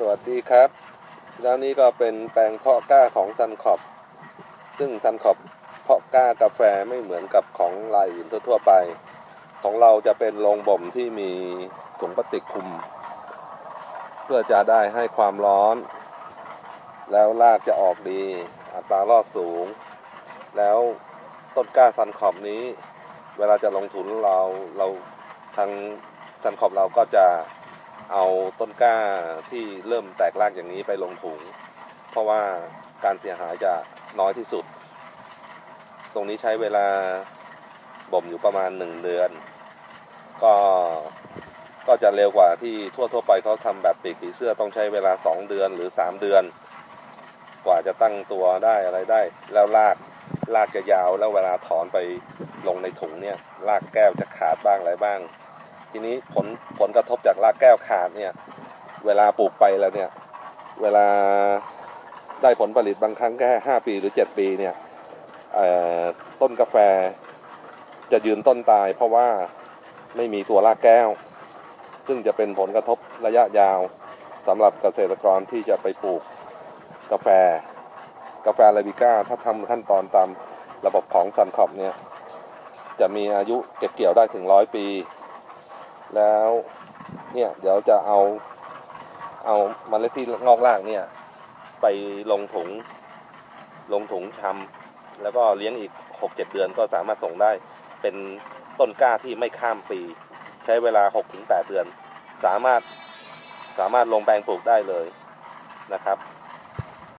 สวัสดีครับ แล้วนี่ก็เป็นแปลงเพาะกล้าของซันคอบ ซึ่งซันคอบเพาะกล้ากาแฟไม่เหมือนกับของรายอื่นทั่วๆไป ของเราจะเป็นโรงบ่มที่มีถุงพลาสติกคลุม เพื่อจะได้ให้ความร้อน แล้วรากจะออกดี อัตรารอดสูง แล้วต้นกล้าซันคอบนี้ เวลาจะลงทุนเราเราทางซันคอบเราก็จะ เอาต้นกล้าที่เริ่มแตกรากอย่างนี้ไปลงถุง เพราะว่าการเสียหายจะน้อยที่สุด ตรงนี้ใช้เวลาบ่มอยู่ประมาณ1เดือน ก็ก็จะเร็วกว่าที่ทั่วทั่วไปเขาทำแบบปีกผีเสื้อต้องใช้เวลา 2 เดือนหรือ 3 เดือน กว่าจะตั้งตัวได้อะไรได้ แล้วรากรากจะยาวแล้วเวลาถอนไปลงในถุงเนี่ยรากแก้วจะขาดบ้างอะไรบ้าง ทีนี้ผลผลกระทบจากรากแก้วขาดเนี่ยเวลาปลูกไปแล้วเนี่ยเวลาได้ผลผลิตบางครั้งแค่ห้าปีหรือเจ็ดปีเนี่ยต้นกาแฟจะยืนต้นตาย เพราะว่าไม่มีตัวรากแก้ว ซึ่งจะเป็นผลกระทบระยะยาวสำหรับเกษตรกรที่จะไปปลูกกาแฟ กาแฟอาราบิก้าถ้าทำขั้นตอนตามระบบของซันคอปเนี่ยจะมีอายุเก็บเกี่ยวได้ถึงร้อยปี แล้วเนี่ยเดี๋ยวจะเอาเอาเมล็ดที่งอกรากเนี่ย ไปลงถุงลงถุงชำแล้วก็เลี้ยงอีก 6-7 เดือนก็สามารถส่งได้เป็นต้นกล้าที่ไม่ข้ามปี ใช้เวลา 6-8 เดือน สามารถสามารถลงแปลงปลูกได้เลยนะครับ